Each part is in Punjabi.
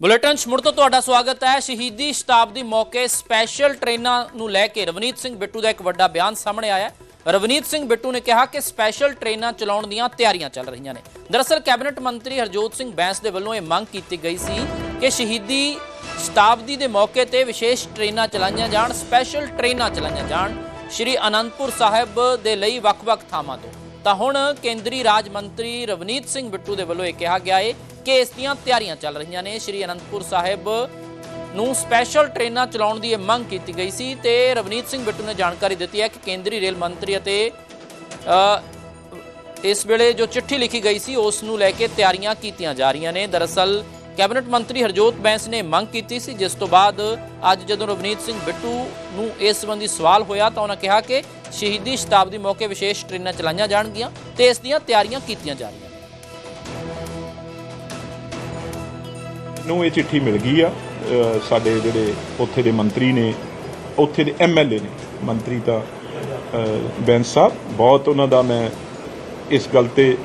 ਬੁਲੇਟਨ 'ਚ ਮੁੜ ਤੋਂ ਤੁਹਾਡਾ ਸਵਾਗਤ ਹੈ। ਸ਼ਹੀਦੀ ਸ਼ਤਾਬਦੀ ਮੌਕੇ ਸਪੈਸ਼ਲ ਟ੍ਰੇਨਾਂ ਨੂੰ ਲੈ ਕੇ ਰਵਨੀਤ ਸਿੰਘ ਬਿੱਟੂ ਦਾ ਇੱਕ ਵੱਡਾ ਬਿਆਨ ਸਾਹਮਣੇ ਆਇਆ ਰਵਨੀਤ ਸਿੰਘ ਬਿੱਟੂ ਨੇ ਕਿਹਾ ਕਿ ਸਪੈਸ਼ਲ ਟ੍ਰੇਨਾਂ ਚਲਾਉਣ ਦੀਆਂ ਤਿਆਰੀਆਂ ਚੱਲ ਰਹੀਆਂ ਨੇ। ਦਰਅਸਲ ਕੈਬਨਿਟ ਮੰਤਰੀ ਹਰਜੋਤ ਸਿੰਘ ਬੈਂਸ ਦੇ ਵੱਲੋਂ ਇਹ ਮੰਗ ਕੀਤੀ ਗਈ ਸੀ ਕਿ ਸ਼ਹੀਦੀ ਸ਼ਤਾਬਦੀ ਦੇ ਮੌਕੇ ਤੇ ਵਿਸ਼ੇਸ਼ ਟ੍ਰੇਨਾਂ ਚਲਾਈਆਂ ਜਾਣ, ਸਪੈਸ਼ਲ ਟ੍ਰੇਨਾਂ ਚਲਾਈਆਂ ਜਾਣ। ਸ਼੍ਰੀ ਅਨੰਦਪੁਰ ਸਾਹਿਬ ਦੇ ਲਈ ਵੱਖ-ਵੱਖ ਥਾਵਾਂ ਤੋਂ। ਤਾਂ ਹੁਣ ਕੇਂਦਰੀ ਰਾਜ ਮੰਤਰੀ ਰਵਨੀਤ ਸਿੰਘ ਬਿੱਟੂ ਦੇ ਵੱਲੋਂ ਇਹ ਕਿਹਾ ਗਿਆ ਹੈ ਕਿ ਇਸ ਦੀਆਂ ਤਿਆਰੀਆਂ ਚੱਲ ਰਹੀਆਂ ਨੇ। ਸ਼੍ਰੀ ਅਨੰਦਪੁਰ ਸਾਹਿਬ ਨੂੰ ਸਪੈਸ਼ਲ ਟ੍ਰੇਨਾਂ ਚਲਾਉਣ ਦੀ ਇਹ ਮੰਗ ਕੀਤੀ ਗਈ ਸੀ ਤੇ ਰਵਨੀਤ ਸਿੰਘ ਬਿੱਟੂ ਨੇ ਜਾਣਕਾਰੀ ਦਿੱਤੀ ਹੈ ਕਿ ਕੇਂਦਰੀ ਰੇਲ ਮੰਤਰੀ ਅਤੇ ਇਸ ਵੇਲੇ ਜੋ ਚਿੱਠੀ ਲਿਖੀ ਗਈ ਸੀ, ਉਸ ਨੂੰ ਲੈ ਕੇ ਤਿਆਰੀਆਂ ਕੀਤੀਆਂ ਜਾ ਰਹੀਆਂ ਨੇ। ਦਰਅਸਲ ਕੈਬਨਿਟ ਮੰਤਰੀ ਹਰਜੋਤ ਬੈਂਸ ਨੇ ਮੰਗ ਕੀਤੀ ਸੀ, ਜਿਸ ਤੋਂ ਬਾਅਦ ਅੱਜ ਜਦੋਂ ਰਵਨੀਤ ਸਿੰਘ ਬਿੱਟੂ ਨੂੰ ਇਸ ਸੰਬੰਧੀ ਸਵਾਲ ਹੋਇਆ ਤਾਂ ਉਹਨਾਂ ਕਿਹਾ ਕਿ ਸ਼ਹੀਦੀ ਸ਼ਤਾਬਦੀ ਮੌਕੇ ਵਿਸ਼ੇਸ਼ ਟ੍ਰੇਨਾਂ ਚਲਾਈਆਂ ਜਾਣਗੀਆਂ ਤੇ ਇਸ ਦੀਆਂ ਤਿਆਰੀਆਂ ਕੀਤੀਆਂ ਜਾ ਰਹੀਆਂ ਨੂੰ। ਇਹ ਚਿੱਠੀ ਮਿਲ ਗਈ ਆ ਸਾਡੇ ਜਿਹੜੇ ਉੱਥੇ ਦੇ ਮੰਤਰੀ ਨੇ, ਉੱਥੇ ਦੇ ਐਮਐਲਏ ਨੇ, ਮੰਤਰੀ ਤਾਂ ਬੈਂਸ ਸਾਹਿਬ, ਬਹੁਤ ਉਹਨਾਂ ਦਾ ਮੈਂ ਇਸ ਗੱਲ ਤੇ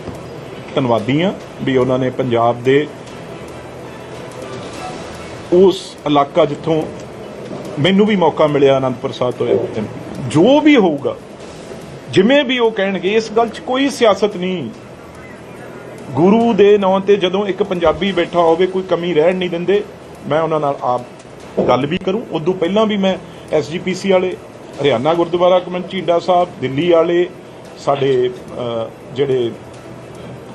ਧੰਨਵਾਦੀ ਆ ਵੀ ਉਹਨਾਂ ਨੇ ਪੰਜਾਬ ਦੇ ਉਸ ਇਲਾਕਾ ਜਿੱਥੋਂ ਮੈਨੂੰ ਵੀ ਮੌਕਾ ਮਿਲਿਆ ਅਨੰਦਪੁਰ ਸਾਹਿਬ ਤੋਂ MP ਜੋ ਵੀ ਹੋਊਗਾ, ਜਿਵੇਂ ਵੀ ਉਹ ਕਹਿਣਗੇ, ਇਸ ਗੱਲ 'ਚ ਕੋਈ ਸਿਆਸਤ ਨਹੀਂ। ਗੁਰੂ ਦੇ ਨਾਂ ਤੇ ਜਦੋਂ ਇੱਕ ਪੰਜਾਬੀ ਬੈਠਾ ਹੋਵੇ, ਕੋਈ ਕਮੀ ਰਹਿਣ ਨਹੀਂ ਦਿੰਦੇ, ਮੈਂ ਉਹਨਾਂ ਨਾਲ ਆਪ ਗੱਲ ਵੀ ਕਰੂੰ। ਉਦੋਂ ਪਹਿਲਾਂ ਵੀ ਮੈਂ ਐਸਜੀਪੀਸੀ ਵਾਲੇ, ਹਰਿਆਣਾ ਗੁਰਦੁਆਰਾ ਕਮੇਟੀ ਝੀਂਡਾ ਸਾਹਿਬ, ਦਿੱਲੀ ਵਾਲੇ, ਸਾਡੇ ਜਿਹੜੇ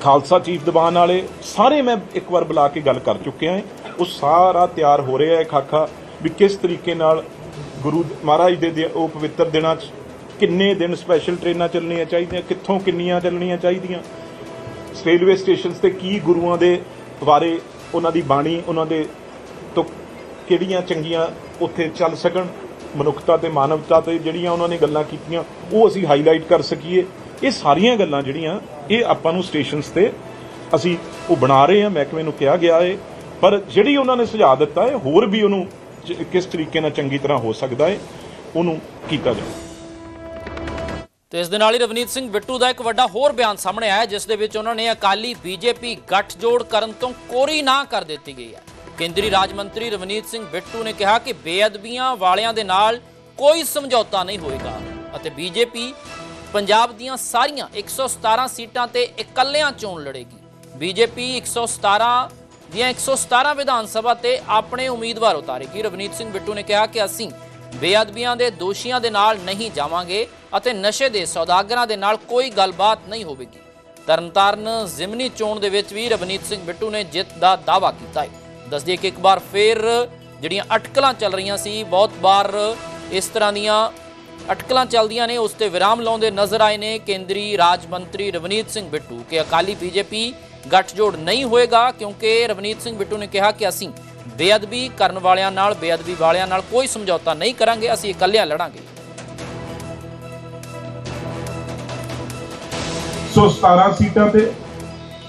ਖਾਲਸਾ ਚੀਫ ਦੀਵਾਨ ਵਾਲੇ, ਸਾਰੇ ਮੈਂ ਇੱਕ ਵਾਰ ਬੁਲਾ ਕੇ ਗੱਲ ਕਰ ਚੁੱਕਿਆ ਹਾਂ। ਉਹ ਸਾਰਾ ਤਿਆਰ ਹੋ ਰਿਹਾ ਹੈ ਖਾਖਾ ਵੀ ਕਿਸ ਤਰੀਕੇ ਨਾਲ ਗੁਰੂ ਮਹਾਰਾਜ ਦੇ ਦੇ, ਉਹ ਪਵਿੱਤਰ ਦਿਨਾਂ 'ਚ ਕਿੰਨੇ ਦਿਨ ਸਪੈਸ਼ਲ ਟ੍ਰੇਨਾਂ ਚੱਲਣੀਆਂ ਚਾਹੀਦੀਆਂ, ਕਿੱਥੋਂ ਕਿੰਨੀਆਂ ਚੱਲਣੀਆਂ ਚਾਹੀਦੀਆਂ? ਰੇਲਵੇ ਸਟੇਸ਼ਨਸ ਤੇ ਕੀ ਗੁਰੂਆਂ ਦੇ ਬਾਰੇ ਉਹਨਾਂ ਦੀ ਬਾਣੀ, ਉਹਨਾਂ ਦੇ ਤੋਂ ਕਿਹੜੀਆਂ ਚੰਗੀਆਂ ਉੱਥੇ ਚੱਲ ਸਕਣ? ਮਨੁੱਖਤਾ ਤੇ ਮਾਨਵਤਾ ਤੇ ਜਿਹੜੀਆਂ ਉਹਨਾਂ ਨੇ ਗੱਲਾਂ ਕੀਤੀਆਂ, ਉਹ ਅਸੀਂ ਹਾਈਲਾਈਟ ਕਰ ਸਕੀਏ। ਇਹ ਸਾਰੀਆਂ ਗੱਲਾਂ ਜਿਹੜੀਆਂ, ਇਹ ਆਪਾਂ ਨੂੰ ਸਟੇਸ਼ਨਸ ਤੇ ਅਸੀਂ ਉਹ ਬਣਾ ਰਹੇ ਹਾਂ, ਮਹਿਕਮੇ ਨੂੰ ਕਿਹਾ ਗਿਆ ਹੈ ਪਰ ਜਿਹੜੀ ਉਹਨਾਂ ਨੇ ਸੁਝਾਅ ਦਿੱਤਾ ਹੈ ਹੋਰ ਵੀ ਉਹਨੂੰ ਕਿਸ ਤਰੀਕੇ ਨਾਲ ਚੰਗੀ ਤਰ੍ਹਾਂ ਹੋ ਸਕਦਾ ਹੈ ਉਹਨੂੰ ਕੀਤਾ ਜਾਵੇ। ਤੇ ਇਸ ਦੇ ਨਾਲ ਹੀ ਰਵਨੀਤ ਸਿੰਘ ਬਿੱਟੂ ਦਾ ਇੱਕ ਵੱਡਾ ਹੋਰ ਬਿਆਨ ਸਾਹਮਣੇ ਆਇਆ, ਜਿਸ ਦੇ ਵਿੱਚ ਉਹਨਾਂ ਨੇ ਅਕਾਲੀ ਬੀਜੇਪੀ ਗੱਠਜੋੜ ਕਰਨ ਤੋਂ ਕੋਰੀ ਨਾ ਕਰ ਦਿੱਤੀ ਗਈ ਹੈ। ਕੇਂਦਰੀ ਰਾਜ ਮੰਤਰੀ ਰਵਨੀਤ ਸਿੰਘ ਬਿੱਟੂ ਨੇ ਕਿਹਾ ਕਿ ਬੇਅਦਬੀਆਂ ਵਾਲਿਆਂ ਦੇ ਨਾਲ ਕੋਈ ਸਮਝੌਤਾ ਨਹੀਂ ਹੋਏਗਾ ਅਤੇ ਬੀਜੇਪੀ ਪੰਜਾਬ ਦੀਆਂ ਸਾਰੀਆਂ 117 ਸੀਟਾਂ ਤੇ ਇਕੱਲਿਆਂ ਚੋਣ ਲੜੇਗੀ। ਬੀਜੇਪੀ 117 ਦੀਆਂ 117 ਵਿਧਾਨ ਸਭਾ ਤੇ ਆਪਣੇ ਉਮੀਦਵਾਰ ਉਤਾਰੇਗੀ। ਰਵਨੀਤ ਸਿੰਘ ਬਿੱਟੂ ਨੇ ਕਿਹਾ ਕਿ ਅਸੀਂ ਬੇਅਦਬੀਆਂ ਦੇ ਦੋਸ਼ੀਆਂ ਦੇ ਨਾਲ ਨਹੀਂ ਜਾਵਾਂਗੇ ਅਤੇ ਨਸ਼ੇ ਦੇ ਸੌਦਾਗਰਾਂ ਦੇ ਨਾਲ ਕੋਈ ਗੱਲਬਾਤ ਨਹੀਂ ਹੋਵੇਗੀ। ਤਰਨਤਾਰਨ ਜ਼ਿਮਨੀ ਚੋਣ ਦੇ ਵਿੱਚ ਵੀ ਰਵਨੀਤ ਸਿੰਘ ਬਿੱਟੂ ਨੇ ਜਿੱਤ ਦਾ ਦਾਅਵਾ ਕੀਤਾ ਹੈ। ਦੱਸਦੀ ਕਿ ਇੱਕ ਵਾਰ ਫੇਰ ਜਿਹੜੀਆਂ ਅਟਕਲਾਂ ਚੱਲ ਰਹੀਆਂ ਸੀ, ਬਹੁਤ ਵਾਰ ਇਸ ਤਰ੍ਹਾਂ ਦੀਆਂ ਅਟਕਲਾਂ ਚੱਲਦੀਆਂ ਨੇ, ਉਸ ਤੇ ਵਿਰਾਮ ਲਾਉਂਦੇ ਨਜ਼ਰ ਆਏ ਨੇ ਕੇਂਦਰੀ ਰਾਜ ਮੰਤਰੀ ਰਵਨੀਤ ਸਿੰਘ ਬਿੱਟੂ ਕਿ ਅਕਾਲੀ ਬੀਜੇਪੀ ਗੱਠਜੋੜ ਨਹੀਂ ਹੋਏਗਾ ਕਿਉਂਕਿ ਰਵਨੀਤ ਸਿੰਘ ਬਿੱਟੂ ਨੇ ਕਿਹਾ ਕਿ ਅਸੀਂ ਬੇਅਦਬੀ ਕਰਨ ਵਾਲਿਆਂ ਨਾਲ, ਬੇਅਦਬੀ ਵਾਲਿਆਂ ਨਾਲ ਕੋਈ ਸਮਝੌਤਾ ਨਹੀਂ ਕਰਾਂਗੇ, ਅਸੀਂ ਇਕੱਲਿਆਂ ਲੜਾਂਗੇ। ਸੋ 17 ਸੀਟਾਂ ਤੇ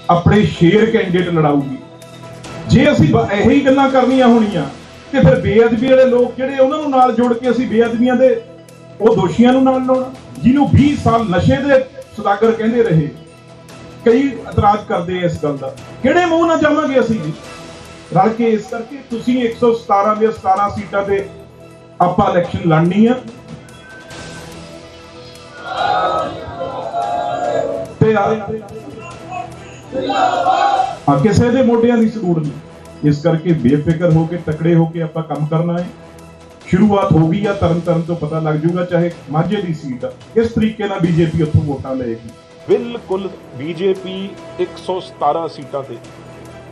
ਆਪਣੇ ਸ਼ੇਰ ਕੈਂਡੀਡੇਟ ਲੜਾਊਗੀ। ਜੇ ਅਸੀਂ ਇਹੀ ਗੱਲਾਂ ਕਰਨੀਆਂ ਹੋਣੀਆਂ, ਤੇ ਫਿਰ ਬੇਅਦਬੀ ਵਾਲੇ ਲੋਕ ਜਿਹੜੇ ਉਹਨਾਂ ਨੂੰ ਨਾਲ ਜੋੜ ਕੇ ਅਸੀਂ ਬੇਅਦਬੀਆਂ ਦੇ ਉਹ ਦੋਸ਼ੀਆਂ ਨੂੰ ਨਾਲ ਲਾਉਣਾ, ਜਿਹਨੂੰ 20 ਸਾਲ ਨਸ਼ੇ ਦੇ ਸੁਦਾਗਰ ਕਹਿੰਦੇ ਰਹੇ। ਕਈ ਇਤਰਾਜ਼ ਕਰਦੇ ਇਸ ਗੱਲ ਦਾ। ਕਿਹੜੇ ਮੂੰਹ ਨਾਲ ਜਾਵਾਂਗੇ ਅਸੀਂ ਜੀ? ਰਲ ਕੇ ਇਸ ਕਰਕੇ ਤੁਸੀਂ 117 ਦੇ 17 ਸੀਟਾਂ ਤੇ ਆਪਾਂ ਇਲੈਕਸ਼ਨ ਲੜਨੀ ਆ। ਤੇ ਆ ਕਿਸੇ ਦੇ ਮੋਢਿਆਂ ਦੀ ਜ਼ਰੂਰ ਨਹੀਂ। ਇਸ ਕਰਕੇ ਬੇਫਿਕਰ ਹੋ ਕੇ ਤਕੜੇ ਹੋ ਕੇ ਆਪਾਂ ਕੰਮ ਕਰਨਾ ਹੈ। ਸ਼ੁਰੂਆਤ ਹੋ ਗਈ ਆ, ਤਰਨ ਤਰਨ ਤੋਂ ਪਤਾ ਲੱਗ ਜਾਊਗਾ ਚਾਹੇ ਮਾਝੇ ਦੀ ਸੀਟ ਆ। ਕਿਸ ਤਰੀਕੇ ਨਾਲ ਬੀਜੇਪੀ ਉੱਥੋਂ ਵੋਟਾਂ ਲਏਗੀ। ਬਿਲਕੁਲ ਬੀਜੇਪੀ 117 ਸੀਟਾਂ ਤੇ।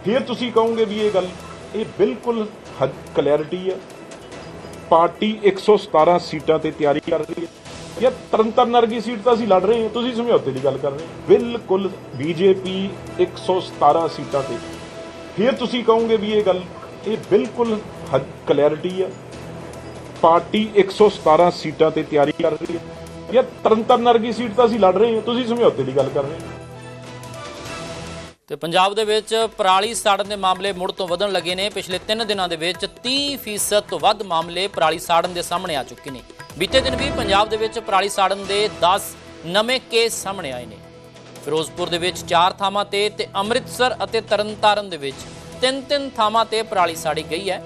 ਫਿਰ ਤੁਸੀਂ ਕਹੋਗੇ ਵੀ ਇਹ ਗੱਲ, ਇਹ ਬਿਲਕੁਲ ਕਲੈਰਿਟੀ ਹੈ ਪਾਰਟੀ 117 ਸੀਟਾਂ ਤੇ ਤਿਆਰੀ ਕਰ ਰਹੀ ਹੈ। ਇਹ ਤਰਨਤਾਰਨ ਵਰਗੀ ਸੀਟ ਤਾਂ ਅਸੀਂ ਲੜ ਰਹੇ ਹਾਂ, ਤੁਸੀਂ ਸਮਝੌਤੇ ਦੀ ਗੱਲ ਕਰ ਰਹੇ ਹੋ। ਬਿਲਕੁਲ ਬੀਜੇਪੀ 117 ਸੀਟਾਂ ਤੇ। ਫਿਰ ਤੁਸੀਂ ਕਹੋਗੇ ਵੀ ਇਹ ਗੱਲ, ਇਹ ਬਿਲਕੁਲ ਕਲੈਰਿਟੀ ਹੈ ਪਾਰਟੀ 117 ਸੀਟਾਂ ਤੇ ਤਿਆਰੀ ਕਰ ਰਹੀ ਹੈ। ਜਾਂ ਤਰਨਤਾਰਨ ਵਰਗੀ ਸੀਟ ਤਾਂ ਅਸੀਂ ਲੜ ਰਹੇ ਹਾਂ। ਤੁਸੀਂ ਸਮਝੌਤੇ ਦੀ ਗੱਲ ਕਰ ਰਹੇ ਹੋ। ਤੇ ਪੰਜਾਬ ਦੇ ਵਿੱਚ ਪਰਾਲੀ ਸਾੜਨ ਦੇ ਮਾਮਲੇ ਮੁੜ ਤੋਂ ਵਧਣ ਲੱਗੇ ਨੇ। ਪਿਛਲੇ 3 ਦਿਨਾਂ ਦੇ ਵਿੱਚ 30% ਤੋਂ ਵੱਧ ਮਾਮਲੇ ਪਰਾਲੀ ਸਾੜਨ ਦੇ ਸਾਹਮਣੇ ਆ ਚੁੱਕੇ ਨੇ। ਬੀਤੇ ਦਿਨ ਵੀ ਪੰਜਾਬ ਦੇ ਵਿੱਚ ਪਰਾਲੀ ਸਾੜਨ ਦੇ 10 ਨਵੇਂ ਕੇਸ ਸਾਹਮਣੇ ਆਏ ਨੇ। ਫਿਰੋਜ਼ਪੁਰ ਦੇ ਵਿੱਚ 4 ਥਾਵਾਂ ਤੇ ਤੇ ਅੰਮ੍ਰਿਤਸਰ ਅਤੇ ਤਰਨਤਾਰਨ ਦੇ ਵਿੱਚ ਤਿੰਨ-ਤਿੰਨ ਥਾਵਾਂ ਤੇ ਪਰਾਲੀ ਸਾੜੀ ਗਈ ਹੈ।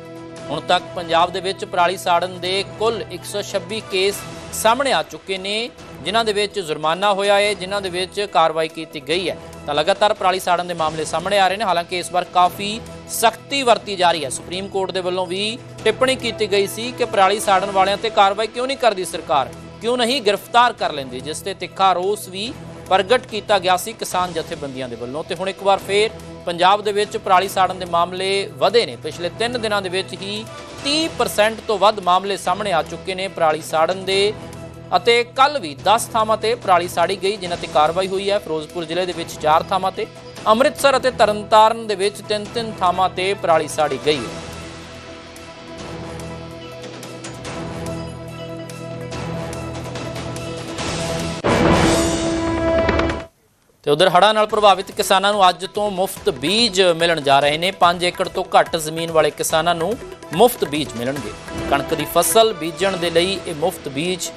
ਹੁਣ ਤੱਕ ਪੰਜਾਬ ਦੇ ਵਿੱਚ ਪਰਾਲੀ ਸਾੜਨ ਦੇ ਕੁੱਲ 126 ਕੇਸ ਸਾਹਮਣੇ ਆ ਚੁੱਕੇ ਨੇ, ਜਿਨ੍ਹਾਂ ਦੇ ਵਿੱਚ ਜੁਰਮਾਨਾ ਹੋਇਆ ਹੈ, ਜਿਨ੍ਹਾਂ ਦੇ ਵਿੱਚ ਕਾਰਵਾਈ ਕੀਤੀ ਗਈ ਹੈ। ਤਾਂ ਲਗਾਤਾਰ ਪਰਾਲੀ ਸਾੜਨ ਦੇ ਮਾਮਲੇ ਸਾਹਮਣੇ ਆ ਰਹੇ ਨੇ, ਹਾਲਾਂਕਿ ਇਸ ਵਾਰ ਕਾਫੀ ਸਖਤੀ ਵਰਤੀ ਜਾ ਰਹੀ ਹੈ। ਸੁਪਰੀਮ ਕੋਰਟ ਦੇ ਵੱਲੋਂ ਵੀ ਟਿੱਪਣੀ ਕੀਤੀ ਗਈ ਸੀ ਕਿ ਪਰਾਲੀ ਸਾੜਨ ਵਾਲਿਆਂ ਤੇ ਕਾਰਵਾਈ ਕਿਉਂ ਨਹੀਂ ਕਰਦੀ ਸਰਕਾਰ? ਕਿਉਂ ਨਹੀਂ ਗ੍ਰਿਫਤਾਰ ਕਰ ਲੈਂਦੀ, ਜਿਸ ਤੇ ਤਿੱਖਾ ਰੋਸ ਵੀ ਪ੍ਰਗਟ ਕੀਤਾ ਗਿਆ ਸੀ ਕਿਸਾਨ ਜਥੇਬੰਦੀਆਂ ਦੇ ਵੱਲੋਂ? ਤੇ ਹੁਣ ਇੱਕ ਵਾਰ ਫੇਰ ਪੰਜਾਬ ਦੇ ਵਿੱਚ ਪਰਾਲੀ ਸਾੜਨ ਦੇ ਮਾਮਲੇ ਵਧੇ ਨੇ। ਪਿਛਲੇ 3 ਦਿਨਾਂ ਦੇ ਵਿੱਚ ਹੀ 30% ਤੋਂ ਵੱਧ ਮਾਮਲੇ ਸਾਹਮਣੇ ਆ ਚੁੱਕੇ ਨੇ ਪਰਾਲੀ ਸਾੜਨ ਦੇ। ਅਤੇ ਕੱਲ ਵੀ 10 ਥਾਵਾਂ ਤੇ ਪਰਾਲੀ ਸਾੜੀ ਗਈ, ਜਿਨ੍ਹਾਂ ਤੇ ਕਾਰਵਾਈ ਹੋਈ ਹੈ। ਫਿਰੋਜ਼ਪੁਰ ਜ਼ਿਲ੍ਹੇ ਦੇ ਵਿੱਚ 4 ਥਾਵਾਂ ਤੇ, ਅੰਮ੍ਰਿਤਸਰ ਅਤੇ ਤਰਨਤਾਰਨ ਦੇ ਵਿੱਚ 3-3 ਥਾਵਾਂ ਤੇ ਪਰਾਲੀ ਸਾੜੀ ਗਈ ਹੈ। ਤੇ ਉਧਰ ਹੜ੍ਹਾਂ ਨਾਲ ਪ੍ਰਭਾਵਿਤ ਕਿਸਾਨਾਂ ਨੂੰ ਅੱਜ ਤੋਂ ਮੁਫਤ ਬੀਜ ਮਿਲਣ ਜਾ ਰਹੇ ਨੇ। 5 ਏਕੜ ਤੋਂ ਘੱਟ ਜ਼ਮੀਨ ਵਾਲੇ ਕਿਸਾਨਾਂ ਨੂੰ ਮੁਫਤ ਬੀਜ ਮਿਲਣਗੇ। ਕਣਕ ਦੀ ਫਸਲ ਬੀਜਣ ਦੇ ਲਈ ਇਹ ਮੁਫਤ ਬੀਜ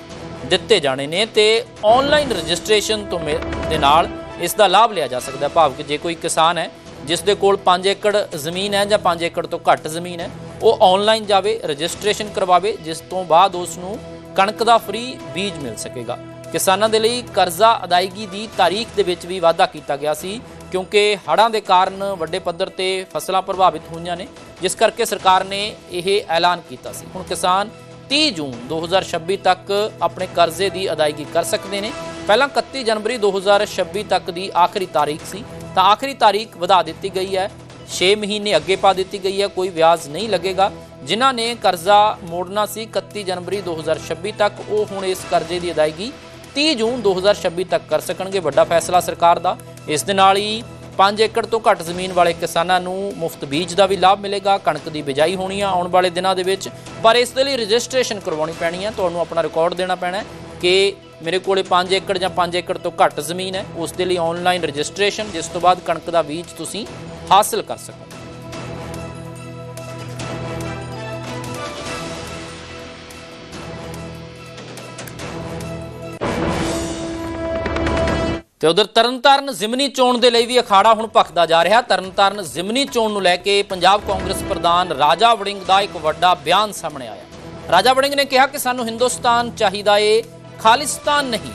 ਦਿੱਤੇ ਜਾਣੇ ਨੇ ਤੇ ਆਨਲਾਈਨ ਰਜਿਸਟ੍ਰੇਸ਼ਨ ਤੋਂ ਮਿ- ਦੇ ਨਾਲ ਇਸ ਦਾ ਲਾਭ ਲਿਆ ਜਾ ਸਕਦਾ ਭਾਵ ਕਿ ਜੇ ਕੋਈ ਕਿਸਾਨ ਹੈ, ਜਿਸ ਦੇ ਕੋਲ 5 ਏਕੜ ਜ਼ਮੀਨ ਹੈ ਜਾਂ 5 ਏਕੜ ਤੋਂ ਘੱਟ ਜ਼ਮੀਨ ਹੈ, ਉਹ ਆਨਲਾਈਨ ਜਾਵੇ, ਰਜਿਸਟ੍ਰੇਸ਼ਨ ਕਰਵਾਵੇ, ਜਿਸ ਤੋਂ ਬਾਅਦ ਉਸ ਨੂੰ ਕਣਕ ਦਾ ਫ੍ਰੀ ਬੀਜ ਮਿਲ ਸਕੇਗਾ। ਕਿਸਾਨਾਂ ਦੇ ਲਈ ਕਰਜ਼ਾ ਅਦਾਇਗੀ ਦੀ ਤਾਰੀਖ ਦੇ ਵਿੱਚ ਵੀ ਵਾਅਦਾ ਕੀਤਾ ਗਿਆ ਸੀ, ਕਿਉਂਕਿ ਹੜ੍ਹਾਂ ਦੇ ਕਾਰਨ ਵੱਡੇ ਪੱਧਰ ਤੇ ਫਸਲਾਂ ਪ੍ਰਭਾਵਿਤ ਹੋਈਆਂ ਨੇ, ਜਿਸ ਕਰਕੇ ਸਰਕਾਰ ਨੇ ਇਹ ਐਲਾਨ ਕੀਤਾ ਸੀ। ਹੁਣ ਕਿਸਾਨ 30 ਜੂਨ 2026 ਤੱਕ ਆਪਣੇ ਕਰਜ਼ੇ ਦੀ ਅਦਾਇਗੀ ਕਰ ਸਕਦੇ ਨੇ। ਪਹਿਲਾਂ 31 ਜਨਵਰੀ 2026 ਤੱਕ ਦੀ ਆਖਰੀ ਤਾਰੀਖ ਸੀ, ਤਾਂ ਆਖਰੀ ਤਾਰੀਖ ਵਧਾ ਦਿੱਤੀ ਗਈ ਹੈ। 6 ਮਹੀਨੇ ਅੱਗੇ ਪਾ ਦਿੱਤੀ ਗਈ ਹੈ, ਕੋਈ ਵਿਆਜ ਨਹੀਂ ਲੱਗੇਗਾ। ਜਿਨ੍ਹਾਂ ਨੇ ਕਰਜ਼ਾ ਮੋੜਨਾ ਸੀ 31 ਜਨਵਰੀ 2026 ਤੱਕ, ਉਹ ਹੁਣ ਇਸ ਕਰਜ਼ੇ ਦੀ ਅਦਾਇਗੀ 30 ਜੂਨ 2026 ਤੱਕ ਕਰ ਸਕਣਗੇ ਵੱਡਾ ਫੈਸਲਾ ਸਰਕਾਰ ਦਾ। ਇਸ ਦੇ ਨਾਲ ਹੀ 5 ਏਕੜ ਤੋਂ ਘੱਟ ਜ਼ਮੀਨ ਵਾਲੇ ਕਿਸਾਨਾਂ ਨੂੰ ਮੁਫਤ ਬੀਜ ਦਾ ਵੀ ਲਾਭ ਮਿਲੇਗਾ, ਕਣਕ ਦੀ ਬਿਜਾਈ ਹੋਣੀ ਆ ਆਉਣ ਵਾਲੇ ਦਿਨਾਂ ਦੇ ਵਿੱਚ। ਪਰ ਇਸ ਦੇ ਲਈ ਰਜਿਸਟ੍ਰੇਸ਼ਨ ਕਰਵਾਉਣੀ ਪੈਣੀ ਹੈ ਤੁਹਾਨੂੰ ਆਪਣਾ ਰਿਕਾਰਡ ਦੇਣਾ ਪੈਣਾ ਕਿ ਮੇਰੇ ਕੋਲੇ 5 ਏਕੜ ਜਾਂ 5 ਏਕੜ ਤੋਂ ਘੱਟ ਜ਼ਮੀਨ ਹੈ, ਉਸ ਦੇ ਲਈ ਆਨਲਾਈਨ ਰਜਿਸਟ੍ਰੇਸ਼ਨ, ਜਿਸ ਤੋਂ ਬਾਅਦ ਕਣਕ ਦਾ ਬੀਜ ਤੁਸੀਂ ਹਾਸਲ ਕਰ ਸਕੋ ਤੇ ਉਧਰ ਤਰਨਤਾਰਨ ਜ਼ਿਮਨੀ ਚੋਣ ਦੇ ਲਈ ਵੀ ਅਖਾੜਾ ਹੁਣ ਭਖਦਾ ਜਾ ਰਿਹਾ। ਤਰਨਤਾਰਨ ਜ਼ਿਮਨੀ ਚੋਣ ਨੂੰ ਲੈ ਕੇ ਪੰਜਾਬ ਕਾਂਗਰਸ ਪ੍ਰਧਾਨ ਰਾਜਾ ਵੜਿੰਗ ਦਾ ਇੱਕ ਵੱਡਾ ਬਿਆਨ ਸਾਹਮਣੇ ਆਇਆ। ਰਾਜਾ ਵੜਿੰਗ ਨੇ ਕਿਹਾ ਕਿ ਸਾਨੂੰ ਹਿੰਦੁਸਤਾਨ ਚਾਹੀਦਾ ਏ, ਖਾਲਿਸਤਾਨ ਨਹੀਂ।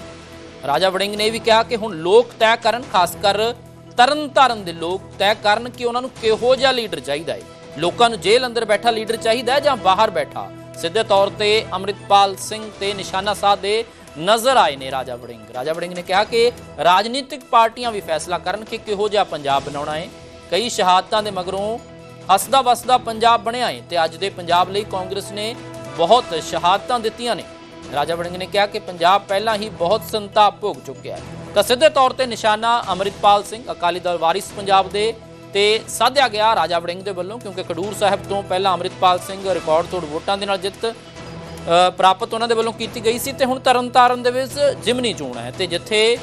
ਰਾਜਾ ਵੜਿੰਗ ਨੇ ਇਹ ਵੀ ਕਿਹਾ ਕਿ ਹੁਣ ਲੋਕ ਤੈਅ ਕਰਨ, ਖਾਸ ਕਰ ਤਰਨਤਾਰਨ ਦੇ ਲੋਕ ਤੈਅ ਕਰਨ ਕਿ ਉਹਨਾਂ ਨੂੰ ਕਿਹੋ ਜਿਹਾ ਲੀਡਰ ਚਾਹੀਦਾ ਏ। ਲੋਕਾਂ ਨੂੰ ਜੇਲ੍ਹ ਅੰਦਰ ਬੈਠਾ ਲੀਡਰ ਚਾਹੀਦਾ ਜਾਂ ਬਾਹਰ ਬੈਠਾ? ਸਿੱਧੇ ਤੌਰ ਤੇ ਅੰਮ੍ਰਿਤਪਾਲ ਸਿੰਘ ਤੇ ਨਿਸ਼ਾਨਾ ਸਾਹਿਬ ਦੇ ਨਜ਼ਰ ਆਏ ਨੇ ਰਾਜਾ ਵੜਿੰਗ। ਰਾਜਾ ਵੜਿੰਗ ਨੇ ਕਿਹਾ ਕਿ ਰਾਜਨੀਤਿਕ ਪਾਰਟੀਆਂ ਵੀ ਫੈਸਲਾ ਕਰਨ ਕਿ ਕਿਹੋ ਜਿਹਾ ਪੰਜਾਬ ਬਣਾਉਣਾ ਹੈ ਕਈ ਸ਼ਹਾਦਤਾਂ ਦੇ ਮਗਰੋਂ ਹੱਸਦਾ ਵਸਦਾ ਪੰਜਾਬ ਬਣਿਆ ਹੈ ਤੇ ਅੱਜ ਦੇ ਪੰਜਾਬ ਲਈ ਕਾਂਗਰਸ ਨੇ ਬਹੁਤ ਸ਼ਹਾਦਤਾਂ ਦਿੱਤੀਆਂ ਨੇ। ਰਾਜਾ ਵੜਿੰਗ ਨੇ ਕਿਹਾ ਕਿ ਪੰਜਾਬ ਪਹਿਲਾਂ ਹੀ ਬਹੁਤ ਸੰਤਾਪ ਭੋਗ ਚੁੱਕਿਆ ਹੈ। ਤਾਂ ਸਿੱਧੇ ਤੌਰ ਤੇ ਨਿਸ਼ਾਨਾ ਅੰਮ੍ਰਿਤਪਾਲ ਸਿੰਘ, ਅਕਾਲੀ ਦਲ ਵਾਰਿਸ ਪੰਜਾਬ ਦੇ ਤੇ ਸਾਧਿਆ ਗਿਆ ਰਾਜਾ ਵੜਿੰਗ ਦੇ ਵੱਲੋਂ, ਕਿਉਂਕਿ ਖਡੂਰ ਸਾਹਿਬ ਤੋਂ ਪਹਿਲਾਂ ਅੰਮ੍ਰਿਤਪਾਲ ਸਿੰਘ ਰਿਕਾਰਡ ਤੋੜ ਵੋਟਾਂ ਦੇ ਨਾਲ ਜਿੱਤ ਪ੍ਰਾਪਤ ਉਹਨਾਂ ਦੇ ਵੱਲੋਂ ਕੀਤੀ ਗਈ ਸੀ ਤੇ ਹੁਣ ਤਰਨਤਾਰਨ ਦੇ ਵਿੱਚ ਜਿਮਨੀ ਚੋਣ ਹੈ ਤੇ ਜਿੱਥੇ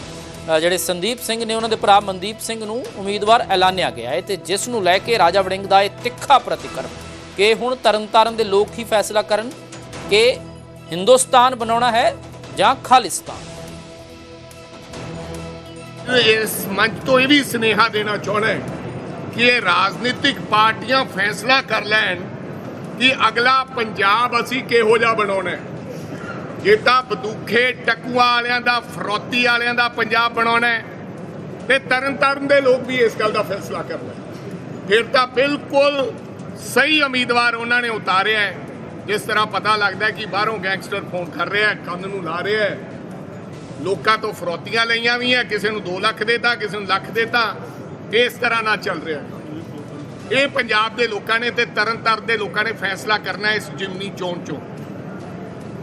ਜਿਹੜੇ ਸੰਦੀਪ ਸਿੰਘ ਨੇ ਉਹਨਾਂ ਦੇ ਭਰਾ ਮਨਦੀਪ ਸਿੰਘ ਨੂੰ ਉਮੀਦਵਾਰ ਐਲਾਨਿਆ ਗਿਆ ਹੈ ਤੇ ਜਿਸ ਨੂੰ ਲੈ ਕੇ ਰਾਜਾ ਵੜਿੰਗ ਦਾ ਇਹ ਤਿੱਖਾ ਪ੍ਰਤੀਕਰਮ ਕਿ ਹੁਣ ਤਰਨਤਾਰਨ ਦੇ ਲੋਕ ਹੀ ਫੈਸਲਾ ਕਰਨ ਕਿ ਹਿੰਦੁਸਤਾਨ ਬਣਾਉਣਾ ਹੈ ਜਾਂ ਖਾਲਿਸਤਾਨ। ਇਸ ਮੰਚ ਤੋਂ ਇਹ ਵੀ ਸੁਨੇਹਾ ਦੇਣਾ ਚਾਹੁੰਦਾ ਹੈ ਕਿ ਇਹ ਰਾਜਨੀਤਿਕ ਪਾਰਟੀਆਂ ਫੈਸਲਾ ਕਰ ਲੈਣ ਕਿ ਅਗਲਾ ਪੰਜਾਬ ਅਸੀਂ ਕਿਹੋ ਜਿਹਾ ਬਣਾਉਣਾ ਹੈ ਜੇ ਤਾਂ ਬਦੂਖੇ ਟਕੂਆ ਵਾਲਿਆਂ ਦਾ, ਫਰੋਤੀ ਵਾਲਿਆਂ ਦਾ ਪੰਜਾਬ ਬਣਾਉਣਾ ਹੈ, ਤੇ ਤਰਨ ਤਾਰਨ ਦੇ ਲੋਕ ਵੀ ਇਸ ਗੱਲ ਦਾ ਫੈਸਲਾ ਕਰਨਾ ਹੈ। ਫਿਰ ਤਾਂ ਬਿਲਕੁਲ ਸਹੀ ਉਮੀਦਵਾਰ ਉਹਨਾਂ ਨੇ ਉਤਾਰਿਆ ਹੈ ਜਿਸ ਤਰ੍ਹਾਂ ਪਤਾ ਲੱਗਦਾ ਕਿ ਬਾਹਰੋਂ ਗੈਂਗਸਟਰ ਫੋਨ ਕਰ ਰਿਹਾ ਹੈ, ਕੰਨ ਨੂੰ ਲਾ ਰਿਹਾ ਹੈ ਲੋਕਾਂ ਤੋਂ ਫਰੋਤੀਆਂ ਲਈਆਂ ਵੀ ਹੈ, ਕਿਸੇ ਨੂੰ 2 ਲੱਖ ਦੇਤਾ, ਕਿਸੇ ਨੂੰ ਲੱਖ ਦੇਤਾ ਇਸ ਤਰ੍ਹਾਂ ਨਾਲ ਚੱਲ ਰਿਹਾ ਹੈ। ਇਹ ਪੰਜਾਬ ਦੇ ਲੋਕਾਂ ਨੇ ਤੇ ਤਰਨਤਾਰਨ ਦੇ ਲੋਕਾਂ ਨੇ ਫੈਸਲਾ ਕਰਨਾ ਇਸ ਜਿਮਨੀ ਚੋਣ ਚੋਂ।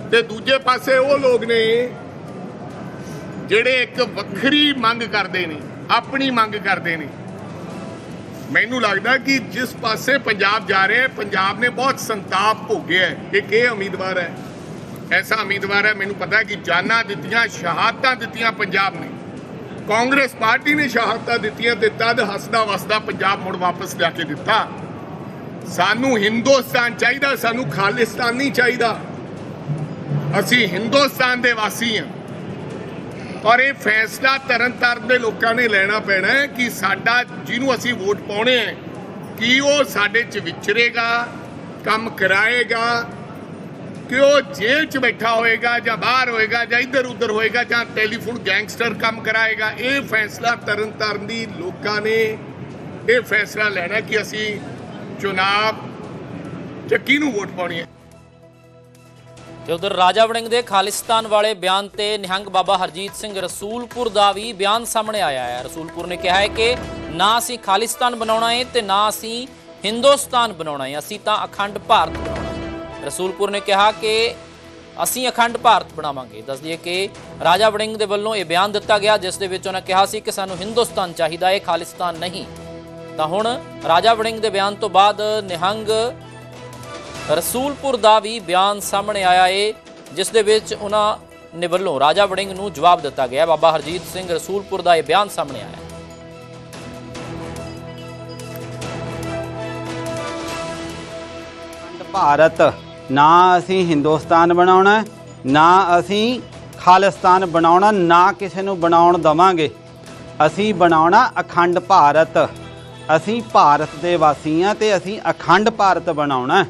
ਤੇ ਦੂਜੇ ਪਾਸੇ ਉਹ ਲੋਕ ਨੇ ਜਿਹੜੇ ਇੱਕ ਵੱਖਰੀ ਮੰਗ ਕਰਦੇ ਨੇ, ਆਪਣੀ ਮੰਗ ਕਰਦੇ ਨੇ। ਮੈਨੂੰ ਲੱਗਦਾ ਕਿ ਜਿਸ ਪਾਸੇ ਪੰਜਾਬ ਜਾ ਰਿਹਾ ਹੈ, ਪੰਜਾਬ ਨੇ ਬਹੁਤ ਸੰਤਾਪ ਭੋਗਿਆ ਹੈ। ਕਿ ਕਿਹ ਉਮੀਦਵਾਰ ਹੈ। ਐਸਾ ਉਮੀਦਵਾਰ ਹੈ, ਮੈਨੂੰ ਪਤਾ ਕਿ ਜਾਨਾਂ ਦਿੱਤੀਆਂ, ਸ਼ਹਾਦਤਾਂ ਦਿੱਤੀਆਂ ਪੰਜਾਬ ਨੇ। ਕਾਂਗਰਸ ਪਾਰਟੀ ਨੇ ਸ਼ਹਾਦਤਾਂ ਦਿੱਤੀਆਂ ਤੇ ਤਦ ਹੱਸਦਾ ਵਸਦਾ ਪੰਜਾਬ ਮੁੜ ਵਾਪਸ ਲਿਆ ਕੇ ਦਿੱਤਾ। ਸਾਨੂੰ ਹਿੰਦੁਸਤਾਨ ਚਾਹੀਦਾ, ਸਾਨੂੰ ਖਾਲਿਸਤਾਨੀ ਚਾਹੀਦਾ। ਅਸੀਂ ਹਿੰਦੁਸਤਾਨ ਦੇ ਵਾਸੀ ਹਾਂ। ਔਰ ਇਹ ਫੈਸਲਾ ਤਰਨਤਾਰਨ ਦੇ ਲੋਕਾਂ ਨੇ ਲੈਣਾ ਪੈਣਾ ਹੈ ਕਿ ਸਾਡਾ ਜਿਹਨੂੰ ਅਸੀਂ ਵੋਟ ਪਾਉਣੇ ਹੈ, ਕੀ ਉਹ ਸਾਡੇ ਚ ਵਿਚਰੇਗਾ, ਕੰਮ ਕਰਾਏਗਾ ਕਿ ਉਹ ਜੇਲ੍ਹ 'ਚ ਬੈਠਾ ਹੋਏਗਾ ਜਾਂ ਬਾਹਰ ਹੋਏਗਾ ਜਾਂ ਇੱਧਰ ਉੱਧਰ ਹੋਏਗਾ ਜਾਂ ਟੈਲੀਫੋਨ ਗੈਂਗਸਟਰ ਕੰਮ ਕਰਾਏਗਾ, ਇਹ ਫੈਸਲਾ ਤਰਨ ਤਾਰਨ ਦੀ ਲੋਕਾਂ ਨੇ ਇਹ ਫੈਸਲਾ ਲੈਣਾ ਕਿ ਅਸੀਂ ਚੁਣਾਵ ਚ ਕਿਹਨੂੰ ਵੋਟ ਪਾਉਣੀ ਹੈ। ਤੇ ਉਧਰ ਰਾਜਾ ਵੜਿੰਗ ਦੇ ਖਾਲਿਸਤਾਨ ਵਾਲੇ ਬਿਆਨ ਤੇ ਨਿਹੰਗ ਬਾਬਾ ਹਰਜੀਤ ਸਿੰਘ ਰਸੂਲਪੁਰ ਦਾ ਵੀ ਬਿਆਨ ਸਾਹਮਣੇ ਆਇਆ ਹੈ। ਰਸੂਲਪੁਰ ਨੇ ਕਿਹਾ ਹੈ ਕਿ ਨਾ ਅਸੀਂ ਖਾਲਿਸਤਾਨ ਬਣਾਉਣਾ ਹੈ ਤੇ ਨਾ ਅਸੀਂ ਹਿੰਦੁਸਤਾਨ ਬਣਾਉਣਾ ਹੈ। ਅਸੀਂ ਤਾਂ ਅਖੰਡ ਭਾਰਤ ਰਸੂਲਪੁਰ ਨੇ ਕਿਹਾ ਕਿ ਅਸੀਂ ਅਖੰਡ ਭਾਰਤ ਬਣਾਵਾਂਗੇ। ਦੱਸ ਦਈਏ ਕਿ ਰਾਜਾ ਵੜਿੰਗ ਦੇ ਵੱਲੋਂ ਇਹ ਬਿਆਨ ਦਿੱਤਾ ਗਿਆ, ਜਿਸ ਦੇ ਵਿੱਚ ਉਹਨਾਂ ਕਿਹਾ ਸੀ ਕਿ ਸਾਨੂੰ ਹਿੰਦੁਸਤਾਨ ਚਾਹੀਦਾ ਹੈ ਖਾਲਿਸਤਾਨ ਨਹੀਂ। ਤਾਂ ਹੁਣ ਰਾਜਾ ਵੜਿੰਗ ਦੇ ਬਿਆਨ ਤੋਂ ਬਾਅਦ ਨਿਹੰਗ ਰਸੂਲਪੁਰ ਦਾ ਵੀ ਬਿਆਨ ਸਾਹਮਣੇ ਆਇਆ ਏ, ਜਿਸ ਦੇ ਵਿੱਚ ਉਹਨਾਂ ਨੇ ਵੱਲੋਂ ਰਾਜਾ ਵੜਿੰਗ ਨੂੰ ਜਵਾਬ ਦਿੱਤਾ ਗਿਆ। ਬਾਬਾ ਹਰਜੀਤ ਸਿੰਘ ਰਸੂਲਪੁਰ ਦਾ ਇਹ ਬਿਆਨ ਸਾਹਮਣੇ ਆਇਆ। ਭਾਰਤ ਨਾ ਅਸੀਂ ਹਿੰਦੁਸਤਾਨ ਬਣਾਉਣਾ, ਨਾ ਅਸੀਂ ਖਾਲਿਸਤਾਨ ਬਣਾਉਣਾ, ਨਾ ਕਿਸੇ ਨੂੰ ਬਣਾਉਣ ਦਵਾਂਗੇ। ਅਸੀਂ ਬਣਾਉਣਾ ਅਖੰਡ ਭਾਰਤ। ਅਸੀਂ ਭਾਰਤ ਦੇ ਵਾਸੀ ਹਾਂ ਤੇ ਅਸੀਂ ਅਖੰਡ ਭਾਰਤ ਬਣਾਉਣਾ।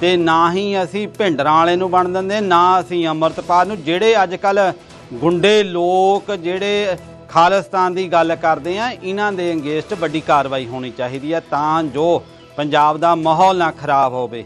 ਤੇ ਨਾ ਹੀ ਅਸੀਂ ਭਿੰਡਰਾਂ ਵਾਲੇ ਨੂੰ ਬਣ ਦਿੰਦੇ, ਨਾ ਅਸੀਂ ਅੰਮ੍ਰਿਤਪਾਲ ਨੂੰ, ਜਿਹੜੇ ਅੱਜ ਕੱਲ ਗੁੰਡੇ ਲੋਕ, ਜਿਹੜੇ ਖਾਲਿਸਤਾਨ ਦੀ ਗੱਲ ਕਰਦੇ ਆ, ਇਹਨਾਂ ਦੇ ਅੰਗੇਸਟ ਵੱਡੀ ਕਾਰਵਾਈ ਹੋਣੀ ਚਾਹੀਦੀ ਹੈ ਤਾਂ ਜੋ ਪੰਜਾਬ ਦਾ ਮਾਹੌਲ ਨਾ ਖਰਾਬ ਹੋਵੇ।